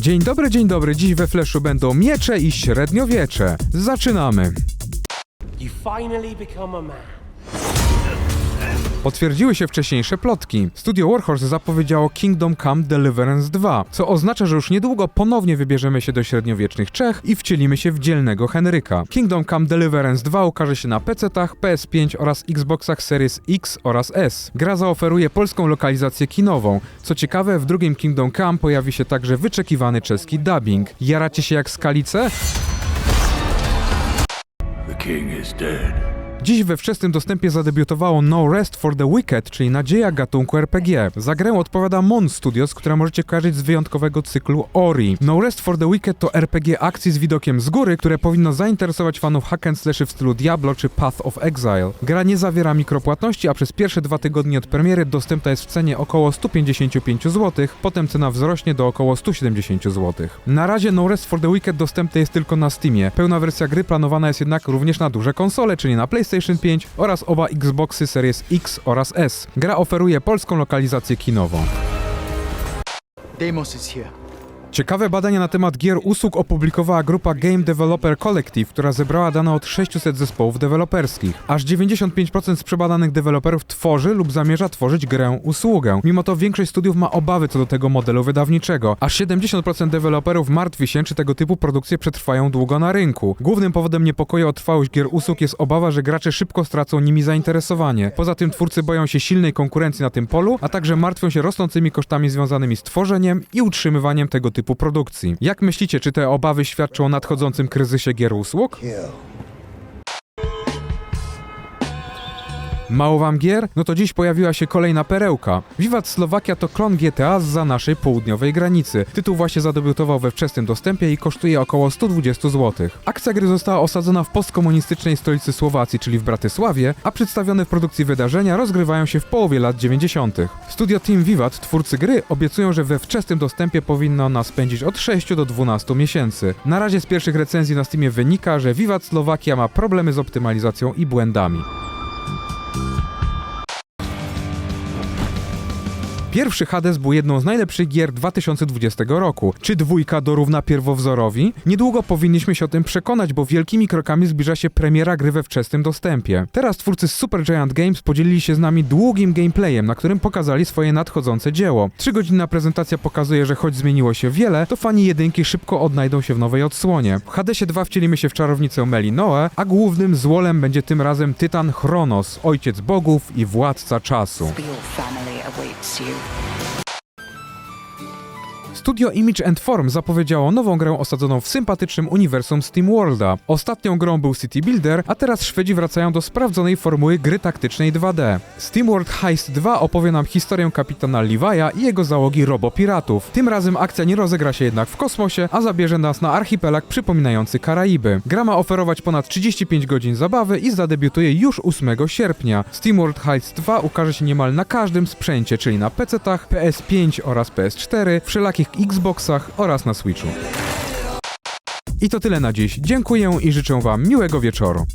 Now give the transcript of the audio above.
Dzień dobry, dzień dobry. Dziś we Fleszu będą miecze i średniowiecze. Zaczynamy. You finally become a man. Potwierdziły się wcześniejsze plotki. Studio Warhorse zapowiedziało Kingdom Come Deliverance 2, co oznacza, że już niedługo ponownie wybierzemy się do średniowiecznych Czech i wcielimy się w dzielnego Henryka. Kingdom Come Deliverance 2 ukaże się na PC-tach, PS5 oraz Xboxach Series X oraz S. Gra zaoferuje polską lokalizację kinową. Co ciekawe, w drugim Kingdom Come pojawi się także wyczekiwany czeski dubbing. Jaracie się jak skalice? The king is dead. Dziś we wczesnym dostępie zadebiutowało No Rest for the Wicked, czyli nadzieja gatunku RPG. Za grę odpowiada Mon Studios, które możecie kojarzyć z wyjątkowego cyklu Ori. No Rest for the Wicked to RPG akcji z widokiem z góry, które powinno zainteresować fanów hack and w stylu Diablo czy Path of Exile. Gra nie zawiera mikropłatności, a przez pierwsze dwa tygodnie od premiery dostępna jest w cenie około 155 zł, potem cena wzrośnie do około 170 zł. Na razie No Rest for the Wicked dostępny jest tylko na Steamie. Pełna wersja gry planowana jest jednak również na duże konsole, czyli na PlayStation 5 oraz oba Xboxy Series X oraz S. Gra oferuje polską lokalizację kinową. Is here. Ciekawe badania na temat gier usług opublikowała grupa Game Developer Collective, która zebrała dane od 600 zespołów deweloperskich. Aż 95% z przebadanych deweloperów tworzy lub zamierza tworzyć grę usługę. Mimo to większość studiów ma obawy co do tego modelu wydawniczego. Aż 70% deweloperów martwi się, czy tego typu produkcje przetrwają długo na rynku. Głównym powodem niepokoju o trwałość gier usług jest obawa, że gracze szybko stracą nimi zainteresowanie. Poza tym twórcy boją się silnej konkurencji na tym polu, a także martwią się rosnącymi kosztami związanymi z tworzeniem i utrzymywaniem tego typu produkcji. Jak myślicie, czy te obawy świadczą o nadchodzącym kryzysie gier usług? Mało wam gier? No to dziś pojawiła się kolejna perełka. Wiwat Slowakia to klon GTA za naszej południowej granicy. Tytuł właśnie zadebiutował we wczesnym dostępie i kosztuje około 120 zł. Akcja gry została osadzona w postkomunistycznej stolicy Słowacji, czyli w Bratysławie, a przedstawione w produkcji wydarzenia rozgrywają się w połowie lat 90. Studio Team Vivat, twórcy gry, obiecują, że we wczesnym dostępie powinno ona spędzić od 6 do 12 miesięcy. Na razie z pierwszych recenzji na Steamie wynika, że Vivat Slowakia ma problemy z optymalizacją i błędami. Pierwszy Hades był jedną z najlepszych gier 2020 roku. Czy dwójka dorówna pierwowzorowi? Niedługo powinniśmy się o tym przekonać, bo wielkimi krokami zbliża się premiera gry we wczesnym dostępie. Teraz twórcy z Supergiant Games podzielili się z nami długim gameplayem, na którym pokazali swoje nadchodzące dzieło. Trzygodzinna prezentacja pokazuje, że choć zmieniło się wiele, to fani jedynki szybko odnajdą się w nowej odsłonie. W Hadesie 2 wcielimy się w czarownicę Melinoe, a głównym złolem będzie tym razem Tytan Chronos, ojciec bogów i władca czasu. For your family awaits you. Studio Image and Form zapowiedziało nową grę osadzoną w sympatycznym uniwersum SteamWorlda. Ostatnią grą był City Builder, a teraz Szwedzi wracają do sprawdzonej formuły gry taktycznej 2D. SteamWorld Heist 2 opowie nam historię kapitana Levi'a i jego załogi robopiratów. Tym razem akcja nie rozegra się jednak w kosmosie, a zabierze nas na archipelag przypominający Karaiby. Gra ma oferować ponad 35 godzin zabawy i zadebiutuje już 8 sierpnia. SteamWorld Heist 2 ukaże się niemal na każdym sprzęcie, czyli na PC-tach, PS5 oraz PS4, wszelakich Xboxach oraz na Switchu. I to tyle na dziś. Dziękuję i życzę Wam miłego wieczoru.